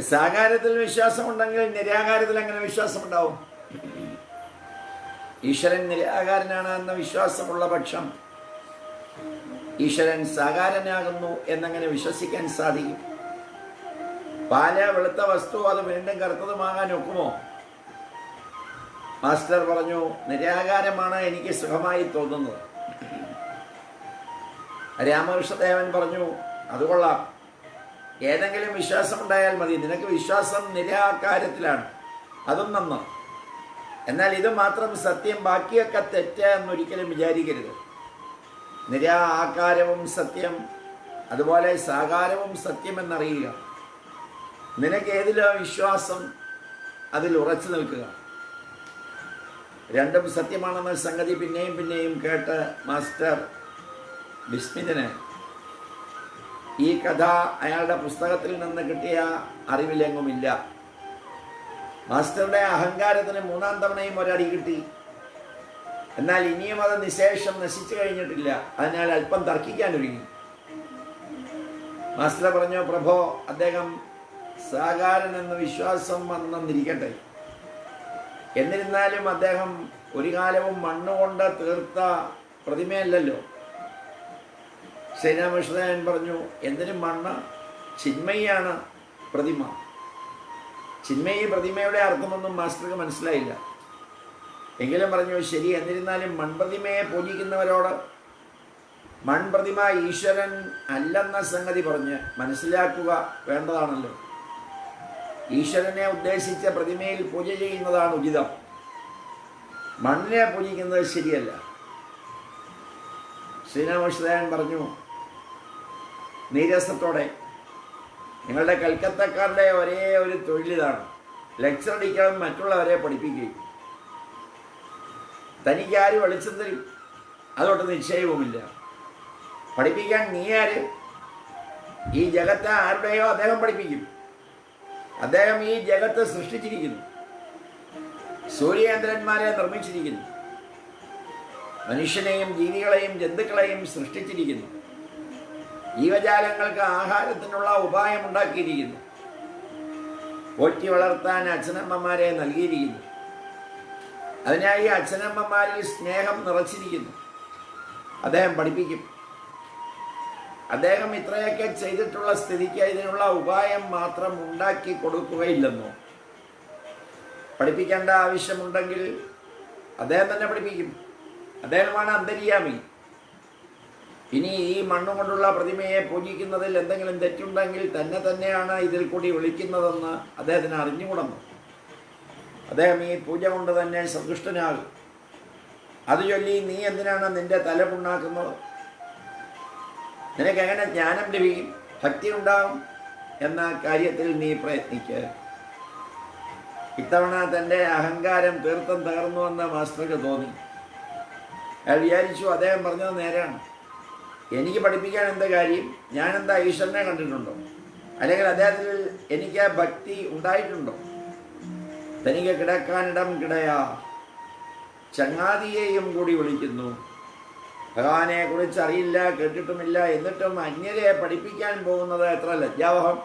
സാകാരത്തിൽ വിശ്വാസമുണ്ടെങ്കിൽ നിരാകാരത്തിൽ എങ്ങനെ വിശ്വാസമുണ്ടാവും? ഈശ്വരൻ നിരാകാരനാണ് എന്ന വിശ്വാസമുള്ള പക്ഷം ഈശ്വരൻ സാകാരനാകുന്നു എന്നങ്ങനെ വിശ്വസിക്കാൻ സാധിക്കും? പാല വെളുത്ത വസ്തു അത് വീണ്ടും കറുത്തതുമാകാൻ ഒക്കുമോ? മാസ്റ്റർ പറഞ്ഞു നിരാകാരമാണ് എനിക്ക് സുഖമായി തോന്നുന്നത്. രാമകൃഷ്ണദേവൻ പറഞ്ഞു അത് കൊള്ളാം. ഏതെങ്കിലും വിശ്വാസം ഉണ്ടായാൽ മതി. നിനക്ക് വിശ്വാസം നിരാകാരത്തിലാണ്. അതും നന്ന് എന്നാൽ ഇത് മാത്രം സത്യം. ബാക്കിയൊക്കെ തെറ്റ് എന്നൊരിക്കലും വിചാരിക്കരുത്. നിരാ ആകാരവും സത്യം അതുപോലെ സാകാരവും സത്യം എന്നറിയുക. നിനക്ക് ഏതിലോ വിശ്വാസം? അതിൽ ഉറച്ചു നിൽക്കുക. രണ്ടും സത്യമാണെന്ന സംഗതി പിന്നെയും പിന്നെയും കേട്ട് മാസ്റ്റർ വിസ്മിതന് ഈ കഥ അയാളുടെ പുസ്തകത്തിൽ നിന്ന് കിട്ടിയ അറിവിലെങ്ങുമില്ല. മാസ്റ്ററുടെ അഹങ്കാരത്തിന് മൂന്നാം തവണയും ഒരടി കിട്ടി. എന്നാൽ ഇനിയും അത് നിശേഷം നശിച്ചു കഴിഞ്ഞിട്ടില്ല. അതിനാൽ അല്പം തർക്കിക്കാൻ ഒരുങ്ങി. മാസ്റ്റർ പറഞ്ഞു പ്രഭോ അദ്ദേഹം സാകാരൻ എന്ന വിശ്വാസം വന്നെന്നിരിക്കട്ടെ എന്നിരുന്നാലും അദ്ദേഹം ഒരു കാലവും മണ്ണുകൊണ്ട് തീർത്ത പ്രതിമയല്ലല്ലോ. ശ്രീരാമകൃഷ്ണൻ പറഞ്ഞു എന്തിനും മണ്ണ് ചിന്മയാണ് പ്രതിമ. ചിന്മയി പ്രതിമയുടെ അർത്ഥമൊന്നും മാസ്റ്റർക്ക് മനസ്സിലായില്ല. എങ്കിലും പറഞ്ഞു ശരി എന്നിരുന്നാലും മൺപ്രതിമയെ പൂജിക്കുന്നവരോട് മൺപ്രതിമ ഈശ്വരൻ അല്ലെന്ന സംഗതി പറഞ്ഞ് മനസ്സിലാക്കുക വേണ്ടതാണല്ലോ. ഈശ്വരനെ ഉദ്ദേശിച്ച പ്രതിമയിൽ പൂജ ചെയ്യുന്നതാണ് ഉചിതം. മണ്ണിനെ പൂജിക്കുന്നത് ശരിയല്ല. ശ്രീരാമകൃഷ്ണൻ പറഞ്ഞു നീരസത്തോടെ. നിങ്ങളുടെ കൽക്കത്തക്കാരുടെ ഒരേ ഒരു തൊഴിലിതാണ്. ലെക്ചർ അടിക്കണം മറ്റുള്ളവരെ പഠിപ്പിക്കുകയും. തനിക്ക് ആര് വെളിച്ചം തരും? അതോട്ട് നിശ്ചയവുമില്ല. പഠിപ്പിക്കാൻ നീ ആര്? ഈ ജഗത്ത് ആരുടെയോ അദ്ദേഹം പഠിപ്പിക്കും. അദ്ദേഹം ഈ ജഗത്ത് സൃഷ്ടിച്ചിരിക്കുന്നു. സൂര്യേന്ദ്രന്മാരെ നിർമ്മിച്ചിരിക്കുന്നു. മനുഷ്യനെയും ജീവികളെയും ജന്തുക്കളെയും സൃഷ്ടിച്ചിരിക്കുന്നു. ജീവജാലങ്ങൾക്ക് ആഹാരത്തിനുള്ള ഉപായം ഉണ്ടാക്കിയിരിക്കുന്നു. പോറ്റി വളർത്താൻ അച്ഛനമ്മമാരെ നൽകിയിരിക്കുന്നു. അതിനായി അച്ഛനമ്മമാരിൽ സ്നേഹം നിറച്ചിരിക്കുന്നു. അദ്ദേഹം പഠിപ്പിക്കും. അദ്ദേഹം ഇത്രയൊക്കെ ചെയ്തിട്ടുള്ള സ്ഥിതിക്ക് ഇതിനുള്ള ഉപായം മാത്രം ഉണ്ടാക്കി കൊടുക്കുകയില്ലെന്നോ? പഠിപ്പിക്കേണ്ട ആവശ്യമുണ്ടെങ്കിൽ അദ്ദേഹം തന്നെ പഠിപ്പിക്കും. അദ്ദേഹമാണ് അന്തര്യാമി. ഇനി ഈ മണ്ണുകൊണ്ടുള്ള പ്രതിമയെ പൂജിക്കുന്നതിൽ എന്തെങ്കിലും തെറ്റുണ്ടെങ്കിൽ തന്നെ തന്നെയാണ് ഇതിൽ കൂടി വിളിക്കുന്നതെന്ന് അദ്ദേഹത്തിന് അറിഞ്ഞുകൂടുന്നു. അദ്ദേഹം ഈ പൂജ കൊണ്ട് തന്നെ സന്തുഷ്ടനാകും അത് ചൊല്ലി നീ എന്തിനാണ് നിന്റെ തല പുണ്ണാക്കുന്നത്? നിനക്ക് എങ്ങനെ ജ്ഞാനം ലഭിക്കും? ഭക്തി ഉണ്ടാവും എന്ന കാര്യത്തിൽ നീ പ്രയത്നിക്കുക ഇത്തവണ തന്റെ അഹങ്കാരം തീർത്ഥം തകർന്നുവെന്ന് മാസ്റ്റർക്ക് തോന്നി. അയാൾ വിചാരിച്ചു അദ്ദേഹം പറഞ്ഞത് നേരാണ്. എനിക്ക് പഠിപ്പിക്കാൻ എന്താ കാര്യം? ഞാൻ എന്താ ഈശ്വരനെ കണ്ടിട്ടുണ്ടോ? അല്ലെങ്കിൽ അദ്ദേഹത്തിൽ എനിക്ക് ഭക്തി ഉണ്ടായിട്ടുണ്ടോ? തനിക്ക് കിടക്കാനിടം കിടയാ. ചങ്ങാതിയെയും കൂടി വിളിക്കുന്നു. ഭഗവാനെ കുറിച്ച് അറിയില്ല കേട്ടിട്ടുമില്ല. എന്നിട്ടും അന്യരെ പഠിപ്പിക്കാൻ പോകുന്നത് എത്ര ലജ്ജാവഹം.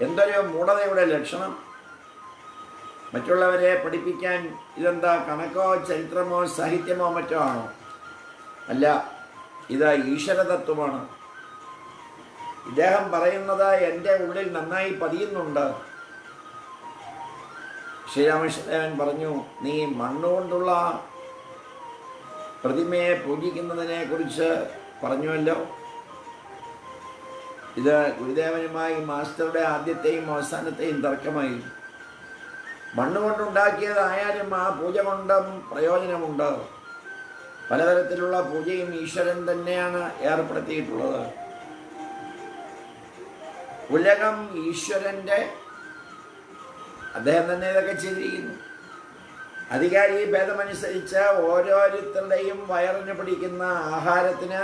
എന്തൊരു മൂഢതയുടെ ലക്ഷണം. മറ്റുള്ളവരെ പഠിപ്പിക്കാൻ ഇതെന്താ കണക്കോ ചരിത്രമോ സാഹിത്യമോ മറ്റോ ആണോ? അല്ല ഇത് ഈശ്വരതത്വമാണ്. ഇദ്ദേഹം പറയുന്നത് എന്റെ ഉള്ളിൽ നന്നായി പതിയുന്നുണ്ട്. ശ്രീരാമകൃഷ്ണദേവൻ പറഞ്ഞു നീ മണ്ണുകൊണ്ടുള്ള പ്രതിമയെ പൂജിക്കുന്നതിനെ കുറിച്ച് പറഞ്ഞുവല്ലോ. ഇത് ഗുരുദേവനുമായി മാസ്റ്ററുടെ ആദ്യത്തെയും അവസാനത്തെയും തർക്കമായി. മണ്ണുകൊണ്ടുണ്ടാക്കിയതായാലും ആ പൂജ കൊണ്ടും പ്രയോജനമുണ്ട്. പലതരത്തിലുള്ള പൂജയും ഈശ്വരൻ തന്നെയാണ് ഏർപ്പെടുത്തിയിട്ടുള്ളത്. ഉലകം ഈശ്വരന്റെ അദ്ദേഹം തന്നെ ഇതൊക്കെ ചെയ്തിരിക്കുന്നു. അധികാരി ഭേദമനുസരിച്ച് ഓരോരുത്തരുടെയും വയറിന് പിടിക്കുന്ന ആഹാരത്തിന്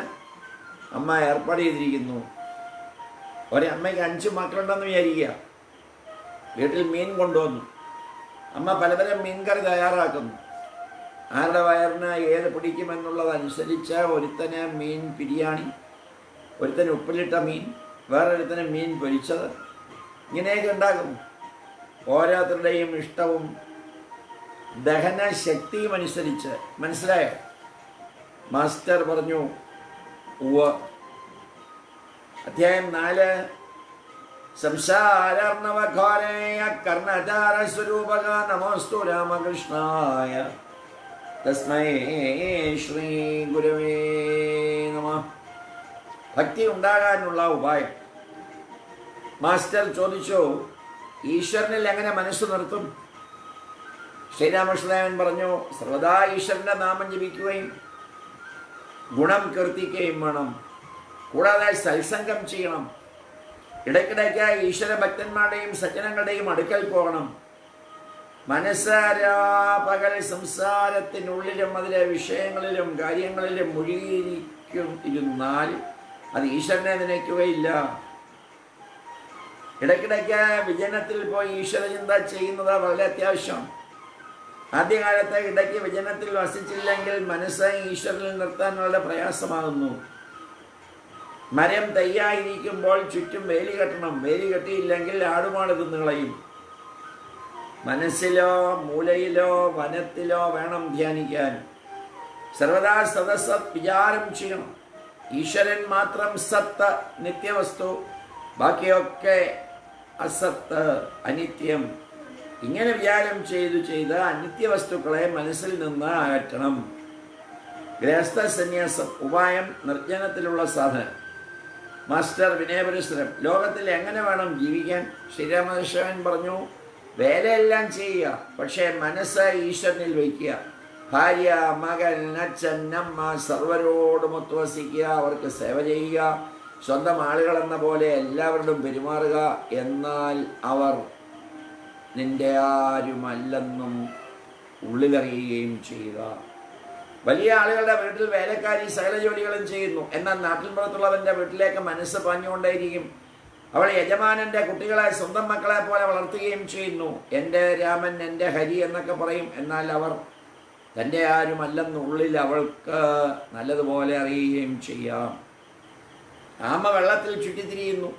അമ്മ ഏർപ്പാട് ചെയ്തിരിക്കുന്നു. ഒരമ്മയ്ക്ക് അഞ്ച് മക്കളുണ്ടെന്ന് വിചാരിക്കുക. വീട്ടിൽ മീൻ കൊണ്ടുവന്നു. അമ്മ പലതരം മീൻകറി തയ്യാറാക്കുന്നു. ആരുടെ വയറിന് ഏത് പിടിക്കുമെന്നുള്ളതനുസരിച്ച് ഒരുത്തന് മീൻ ബിരിയാണി ഒരുത്തന് ഉപ്പിലിട്ട മീൻ വേറൊരുത്തന് മീൻ പൊരിച്ചത്. ഇങ്ങനെയൊക്കെ ഉണ്ടാകും. ഓരോരുത്തരുടെയും ഇഷ്ടവും ദഹന ശക്തിയും അനുസരിച്ച്. മനസ്സിലായോ? മാസ്റ്റർ പറഞ്ഞു ഉവ അധ്യായം നാല്. സംസാരാർണവഘോരേയ കർണചാര സ്വരൂപക നമോസ്തു രാമകൃഷ്ണായ. തസ്മൈ ശ്രീ ഗുരവേ നമ. ഭക്തി ഉണ്ടാകാനുള്ള ഉപായം. മാസ്റ്റർ ചോദിച്ചു ഈശ്വരനിൽ എങ്ങനെ മനസ്സ് നിർത്തും? ശ്രീരാമകൃഷ്ണദേവൻ പറഞ്ഞു സർവദാ ഈശ്വരന്റെ നാമം ജപിക്കുകയും ഗുണം കീർത്തിക്കുകയും വേണം. കൂടാതെ സത്സംഗം ചെയ്യണം. ഇടയ്ക്കിടയ്ക്ക് ഈശ്വര ഭക്തന്മാരുടെയും സജ്ജനങ്ങളുടെയും അടുക്കൽ പോകണം. മനസ്സാരാ പകൽ സംസാരത്തിനുള്ളിലും അതിലെ വിഷയങ്ങളിലും കാര്യങ്ങളിലും മുഴുകിയിരിക്കും ഇരുന്നാൽ അത് ഈശ്വരനെ നനയ്ക്കുകയില്ല. ഇടയ്ക്കിടയ്ക്ക് വിജനത്തിൽ പോയി ഈശ്വരചിന്ത ചെയ്യുന്നത് വളരെ അത്യാവശ്യം. ആദ്യകാലത്ത് ഇടയ്ക്ക് വിജനത്തിൽ വസിച്ചില്ലെങ്കിൽ മനസ്സ് ഈശ്വരനിൽ നിർത്താൻ വളരെ പ്രയാസമാകുന്നു. മരം തയ്യായിരിക്കുമ്പോൾ ചുറ്റും വേലി കെട്ടണം. വേലി കെട്ടിയില്ലെങ്കിൽ ആടുമാട് തിന്നുകളയും. മനസ്സിലോ മൂലയിലോ വനത്തിലോ വേണം ധ്യാനിക്കാൻ. സർവദാ സദസത് വിചാരം ചെയ്യണം. ഈശ്വരൻ മാത്രം സത്ത് നിത്യവസ്തു ബാക്കിയൊക്കെ അസത്ത് അനിത്യം. ഇങ്ങനെ വിചാരം ചെയ്തു ചെയ്ത് അനിത്യവസ്തുക്കളെ മനസ്സിൽ നിന്ന് അകറ്റണം. ഗൃഹസ്ഥ സന്യാസം ഉപായം നിർജനത്തിലുള്ള സാധനം. മാസ്റ്റർ വിനയപരിസരം ലോകത്തിൽ എങ്ങനെ വേണം ജീവിക്കാൻ? ശ്രീരാമകൃഷ്ണൻ പറഞ്ഞു വേലയെല്ലാം ചെയ്യുക. പക്ഷേ മനസ്സ് ഈശ്വരനിൽ വയ്ക്കുക. ഭാര്യ മകൻ അച്ഛൻ അമ്മ സർവരോടും ഒത്തുവസിക്കുക. അവർക്ക് സേവ ചെയ്യുക. സ്വന്തം ആളുകളെന്ന പോലെ എല്ലാവരോടും പെരുമാറുക. എന്നാൽ അവർ നിന്റെ ആരുമല്ലെന്നും ഉള്ളിലറിയുകയും ചെയ്യുക. വലിയ ആളുകളുടെ വീട്ടിൽ വേലക്കാരി സകല ജോലികളും ചെയ്യുന്നു. എന്നാൽ നാട്ടിൻ പുറത്തുള്ളവന്റെ വീട്ടിലേക്ക് മനസ്സ് പാഞ്ഞുകൊണ്ടേയിരിക്കും. അവൾ യജമാനന്റെ കുട്ടികളെ സ്വന്തം മക്കളെ പോലെ വളർത്തുകയും ചെയ്യുന്നു. എന്റെ രാമൻ എന്റെ ഹരി എന്നൊക്കെ പറയും. എന്നാൽ അവർ തന്റെ ആരുമല്ലെന്നുള്ളിൽ അവൾക്ക് നല്ലതുപോലെ അറിയുകയും ചെയ്യാം. ആമ വെള്ളത്തിൽ ചുറ്റിത്തിരിയുന്നു.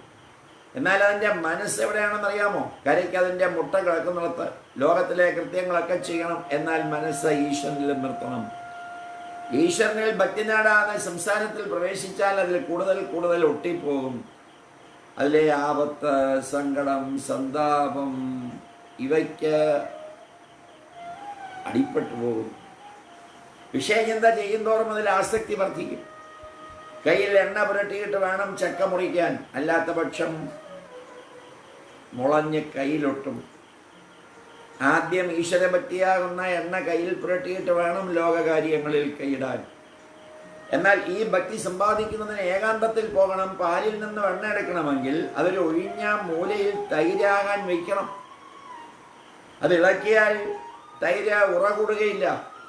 എന്നാൽ അതിന്റെ മനസ്സ് എവിടെയാണെന്ന് അറിയാമോ? കരയ്ക്ക് അതിന്റെ മുട്ട കിടക്കുന്നിടത്ത്. ലോകത്തിലെ കൃത്യങ്ങളൊക്കെ ചെയ്യണം. എന്നാൽ മനസ്സ് ഈശ്വരനിൽ നിർത്തണം. ഈശ്വരനിൽ ഭക്തി നേടാതെ സംസാരത്തിൽ പ്രവേശിച്ചാൽ അതിൽ കൂടുതൽ കൂടുതൽ ഒട്ടിപ്പോകും. അതിലെ ആപത്ത് സങ്കടം സന്താപം ഇവയ്ക്ക് അടിപ്പെട്ടു പോകും. വിഷയചിന്ത ചെയ്യുന്തോറും അതിൽ ആസക്തി വർദ്ധിക്കും. കയ്യിൽ എണ്ണ പുരട്ടിയിട്ട് വേണം ചക്ക മുറിക്കാൻ. അല്ലാത്ത പക്ഷം മുളഞ്ഞ് കയ്യിലൊട്ടും. ആദ്യം ഈശ്വരപറ്റിയാകുന്ന എണ്ണ കയ്യിൽ പുരട്ടിയിട്ട് വേണം ലോകകാര്യങ്ങളിൽ കൈയിടാൻ. എന്നാൽ ഈ ഭക്തി സമ്പാദിക്കുന്നതിന് ഏകാന്തത്തിൽ പോകണം പാലിൽ നിന്ന് വെണ്ണ എടുക്കണമെങ്കിൽ അതൊരു ഒഴിഞ്ഞ മൂലയിൽ തൈരാകാൻ വയ്ക്കണം. അത് ഇളക്കിയാൽ തൈര ഉറകൂടുകയില്ല.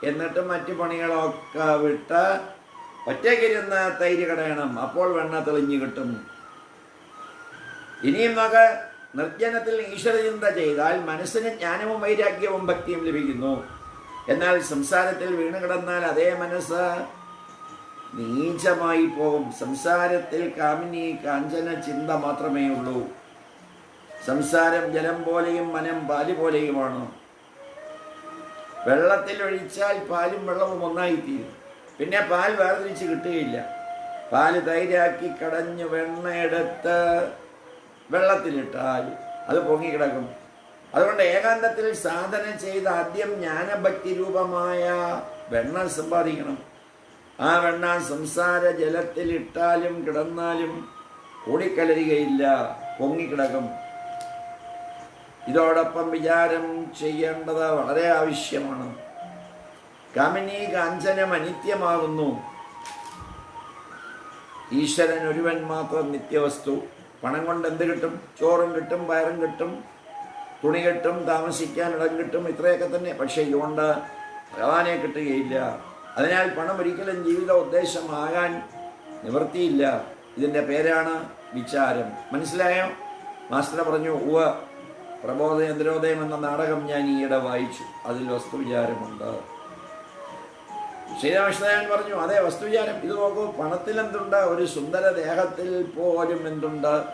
എന്നിട്ട് മറ്റു പണികളൊക്കെ വിട്ട് ഒറ്റയ്ക്കിരുന്ന് തൈര് കടയണം. അപ്പോൾ വെണ്ണ തെളിഞ്ഞു കിട്ടും. ഇനിയും നമുക്ക് നിർജനത്തിൽ ഈശ്വരചിന്ത ചെയ്താൽ മനസ്സിന് ജ്ഞാനവും വൈരാഗ്യവും ഭക്തിയും ലഭിക്കുന്നു. എന്നാൽ സംസാരത്തിൽ വീണ് കിടന്നാൽ അതേ മനസ്സ് നീചമായി പോകും സംസാരത്തിൽ കാമിനി കാഞ്ചന ചിന്ത മാത്രമേ ഉള്ളൂ. സംസാരം ജലം പോലെയും മനം പാൽ പോലെയുമാണ്. വെള്ളത്തിൽ ഒഴിച്ചാൽ പാലും വെള്ളവും ഒന്നായിത്തീരും. പിന്നെ പാൽ വേർതിരിച്ച് കിട്ടുകയില്ല. പാൽ തൈരാക്കി കടഞ്ഞ് വെണ്ണയെടുത്ത് വെള്ളത്തിലിട്ടാൽ അത് പൊങ്ങിക്കിടക്കും. അതുകൊണ്ട് ഏകാന്തത്തിൽ സാധന ചെയ്ത് ആദ്യം ജ്ഞാനഭക്തി രൂപമായ വെണ്ണ സമ്പാദിക്കണം. ആ വെണ്ണ സംസാര ജലത്തിലിട്ടാലും കിടന്നാലും കൂടിക്കലരുകയില്ല പൊങ്ങിക്കിടക്കും. ഇതോടൊപ്പം വിചാരം ചെയ്യേണ്ടത് വളരെ ആവശ്യമാണ്. കാമിനി കാഞ്ചനം അനിത്യമാകുന്നു. ഈശ്വരൻ ഒരുവൻ മാത്രം നിത്യവസ്തു. പണം കൊണ്ട് എന്ത് കിട്ടും? ചോറും കിട്ടും വയറും കിട്ടും തുണി കിട്ടും താമസിക്കാൻ ഇടം കിട്ടും ഇത്രയൊക്കെ തന്നെ. പക്ഷേ ഇതുകൊണ്ട് ഭഗവാനെ കിട്ടുകയില്ല. അതിനാൽ പണം ഒരിക്കലും ജീവിത ഉദ്ദേശമാകാൻ നിവൃത്തിയില്ല. ഇതിന്റെ പേരാണ് വിചാരം. മനസ്സിലായോ? മാസ്റ്റർ പറഞ്ഞു ഉവ പ്രബോധയന്ത്രോദയം എന്ന നാടകം ഞാൻ ഈയിടെ വായിച്ചു. അതിൽ വസ്തുവിചാരമുണ്ട് ശ്രീരാമകൃഷ്ണൻ പറഞ്ഞു അതെ വസ്തുവിചാരം ഇത് നോക്കൂ പണത്തിൽ എന്തുണ്ട്? ഒരു സുന്ദര ദേഹത്തിൽ പോലും എന്തുണ്ട്?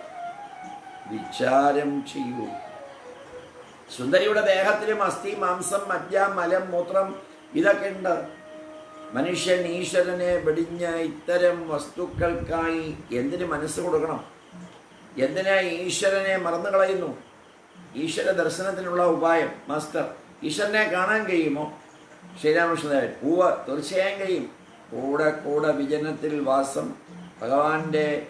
വിചാരം ചെയ്യൂ. സുന്ദരിയുടെ ദേഹത്തിലും അസ്ഥി മാംസം മജ്ജ മലം മൂത്രം ഇതൊക്കെ ഉണ്ട്. മനുഷ്യൻ ഈശ്വരനെ വെടിഞ്ഞ ഇത്തരം വസ്തുക്കൾക്കായി എന്തിന് മനസ്സ് കൊടുക്കണം? എന്തിനാ ഈശ്വരനെ മറന്നു കളയുന്നു? ഈശ്വര ദർശനത്തിനുള്ള ഉപായം മാസ്റ്റർ ഈശ്വരനെ കാണാൻ കഴിയുമോ? ശ്രീരാമകൃഷ്ണദേവൻ പൂവ് തീർച്ചയായും കഴിയും. കൂടെ കൂടെ വിജനത്തിൽ വാസം ഭഗവാന്റെ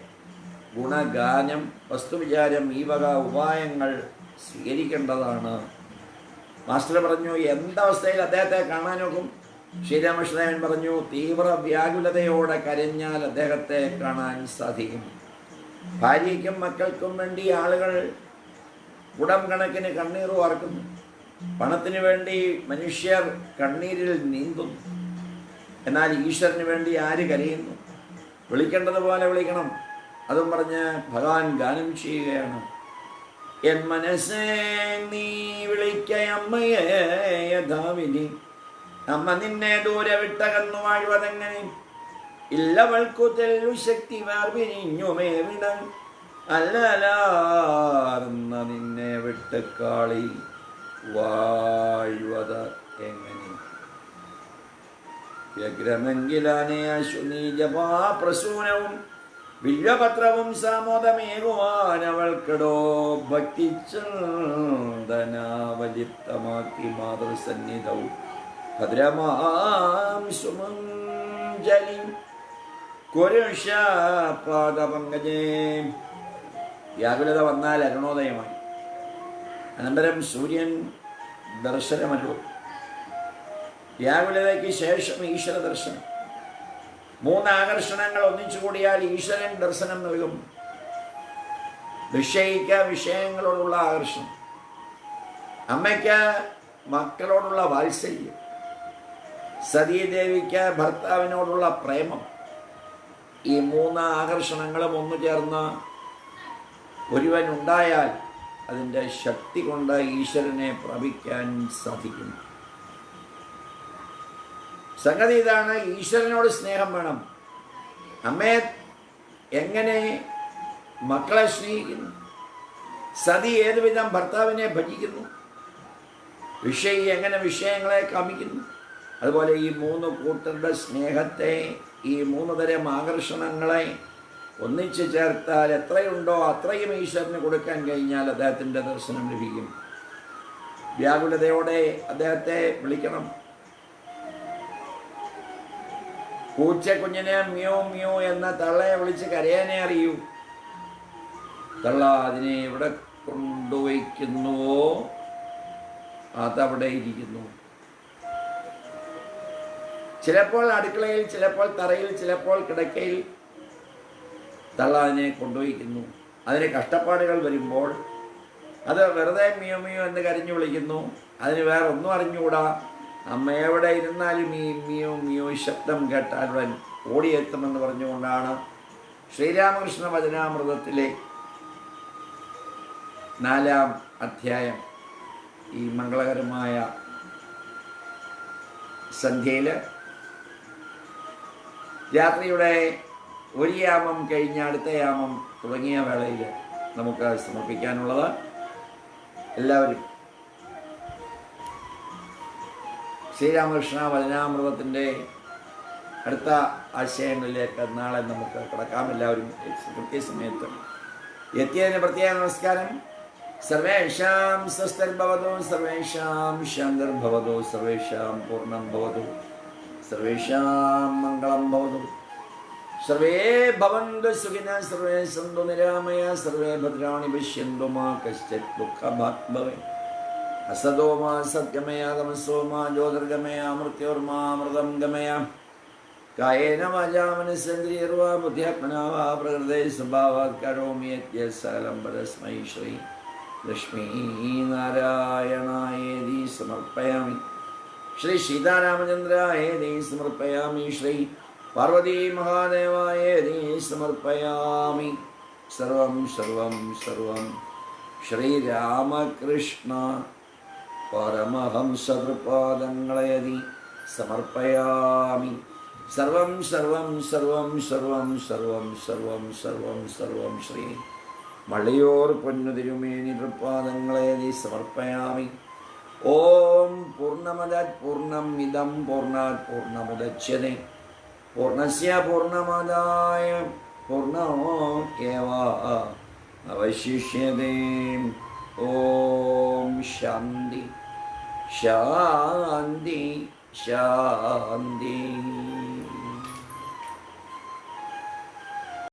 ഗുണഗാനം വസ്തുവിചാരം ഈ വക ഉപായങ്ങൾ സ്വീകരിക്കേണ്ടതാണ്. മാസ്റ്റർ പറഞ്ഞു എന്തവസ്ഥയിൽ അദ്ദേഹത്തെ കാണാനൊക്കും ശ്രീരാമകൃഷ്ണദേവൻ പറഞ്ഞു തീവ്ര വ്യാകുലതയോടെ കരഞ്ഞാൽ അദ്ദേഹത്തെ കാണാൻ സാധിക്കും. ഭാര്യയ്ക്കും മക്കൾക്കും വേണ്ടി ആളുകൾ കുടം കണക്കിന് കണ്ണീർ വാർക്കുന്നു പണത്തിന് വേണ്ടി മനുഷ്യർ കണ്ണീരിൽ നീന്തുന്നു എന്നാൽ ഈശ്വരന് വേണ്ടി ആര് കരയുന്നു? വിളിക്കേണ്ടതുപോലെ വിളിക്കണം. അതും പറഞ്ഞ് ഭഗവാൻ ഗാനം ചെയ്യുകയാണ്. എൻ മനസ്സേ നീ വിളിക്കയമ്മയെ യഥാവിധി അമ്മ നിന്നെ ദൂരെ വിട്ടകന്നു വാഴുവതെങ്ങനെ? ഇല്ലവൾക്കു തെല്ലു ശക്തി വേർപിരിഞ്ഞുമേവിടൻ അല്ലലാർന്ന നിന്നെ വിട്ട് കാളി വാഴുവത എങ്ങനെ വ്യഗ്രമെങ്കിലെ നീ പ്രസൂനവും വില്വപത്രവും സാമോദമേകുവാനവൾക്കിടോ അവൾക്കിടോ ഭക്തിച്ചന്ദനാവലിപ്തമാക്കി മാതൃസന്നിധവും ഭദ്രമാം സുമഞ്ജലി കുരുഷപാദപങ്കജേ. വ്യാകുലത വന്നാൽ അരുണോദയമായി. അനന്തരം സൂര്യൻ ദർശനമല്ലോ വ്യാകുലതയ്ക്ക് ശേഷം ഈശ്വര ദർശനം. മൂന്ന് ആകർഷണങ്ങൾ ഒന്നിച്ചു കൂടിയാൽ ഈശ്വരൻ ദർശനം നൽകും. വിഷയിക്ക വിഷയങ്ങളോടുള്ള ആകർഷണം. അമ്മയ്ക്ക് മക്കളോടുള്ള വാത്സല്യം. സതീദേവിക്ക് ഭർത്താവിനോടുള്ള പ്രേമം. ഈ മൂന്ന് ആകർഷണങ്ങളും ഒന്നു ചേർന്ന് ഒരുവൻ ഉണ്ടായാൽ അതിന്റെ ശക്തി കൊണ്ട് ഈശ്വരനെ പ്രാപിക്കാൻ സാധിക്കും. സംഗതി ഇതാണ് ഈശ്വരനോട് സ്നേഹം വേണം. അമ്മയെ എങ്ങനെ മക്കളെ സ്നേഹിക്കുന്നു? സതി ഏതുവിധം ഭർത്താവിനെ ഭജിക്കുന്നു? വിഷയി എങ്ങനെ വിഷയങ്ങളെ കാമിക്കുന്നു? അതുപോലെ ഈ മൂന്ന് കൂട്ടരുടെ സ്നേഹത്തെ ഈ മൂന്ന് തരം ആകർഷണങ്ങളെ ഒന്നിച്ചു ചേർത്താൽ എത്രയുണ്ടോ അത്രയും ഈശ്വരന് കൊടുക്കാൻ കഴിഞ്ഞാൽ അദ്ദേഹത്തിന്റെ ദർശനം ലഭിക്കും. വ്യാകുലതയോടെ അദ്ദേഹത്തെ വിളിക്കണം. പൂച്ച കുഞ്ഞിനെ മ്യൂ മ്യൂ എന്ന തള്ളയെ വിളിച്ച് കരയാനെ അറിയൂ. തള്ള അതിനെ എവിടെ കൊണ്ടുവയ്ക്കുന്നുവോ? അതവിടെ ഇരിക്കുന്നു. ചിലപ്പോൾ അടുക്കളയിൽ ചിലപ്പോൾ തറയിൽ ചിലപ്പോൾ കിടക്കയിൽ തള്ള അതിനെ കൊണ്ടുവയ്ക്കുന്നു അതിന് കഷ്ടപ്പാടുകൾ വരുമ്പോൾ അത് വെറുതെ മിയോ മിയോ എന്ന് കരഞ്ഞു വിളിക്കുന്നു. അതിന് വേറെ ഒന്നും അറിഞ്ഞുകൂടാ. അമ്മ എവിടെ ഇരുന്നാലും ഈ മിയോ മിയോ ശബ്ദം കേട്ടാൽ അവൻ ഓടിയെത്തുമെന്ന് പറഞ്ഞുകൊണ്ടാണ് ശ്രീരാമകൃഷ്ണ വചനാമൃതത്തിലെ നാലാം അധ്യായം ഈ മംഗളകരമായ സന്ധ്യയിൽ രാത്രിയുടെ ഒരു യാമം കഴിഞ്ഞ അടുത്ത യാമം തുടങ്ങിയ വേളയിൽ നമുക്ക് സമർപ്പിക്കാനുള്ളത് എല്ലാവരും. ശ്രീരാമകൃഷ്ണ വചനാമൃതത്തിന്റെ അടുത്ത ആശയങ്ങളിലേക്ക് നാളെ നമുക്ക് കിടക്കാം. എല്ലാവരും കൃത്യസമയത്ത് എത്തിയതിന് പ്രത്യേക നമസ്കാരം. സർവേഷാം സ്വസ്ഥർഭവതോ സർവേഷാം ശാന്തർഭവതോ സർവേഷാം പൂർണം ഭവതു. സർവേഷാം മംഗളം ഭവതു സർവേ ഭവന്തു സുഖിന സർവേ സന്തു നിരാമയ സർവേ ഭദ്രാണി പശ്യന്തു മാ കശ്ചിത് ദുഃഖഭാഗ് ഭവേ അസതോ മാ സത്യമയ തമസോ മാ ജ്യോതിർഗമയ മൃത്യോർമാ മൃതം ഗമയ കായേന വാചാ മനസ്സേന്ദ്രിയർവാ ബുദ്ധ്യാത്മനാ വാ പ്രകൃതേ സ്വഭാവാത് കരോമി യത്യ സകലം പരസ്മൈ ശ്രീ ലക്ഷ്മീ നാരായണായേതി സമർപ്പയാമി ശ്രീ സീതാരാമചന്ദ്രായേതി സമർപ്പയാമി. ശ്രീ പാർവതീ നീ സമർപ്പയാമി. സർവം സർവം സർവം. ശ്രീരാമകൃഷ്ണ പരമഹംസതൃപാദങ്ങളയതി സമർപ്പയാമി. സർവം സർവം സർവം സർവം സർവം സർവം സർവം സർവം. ശ്രീ മളിയോർ പൊന്നുതിരുമേനി തൃപ്പാദങ്ങളെ നീ സമർപ്പയാമി. ഓം പൂർണമദ പൂർണം ഇതം പൂർണാത് പൂർണമുദച്യതേ പൂർണസ്യ പൂർണമതായ പൂർണമോ ഏവ അവശിഷ്യതേ. ഓം ശാന്തി. ശാന്തി. ശാന്തി.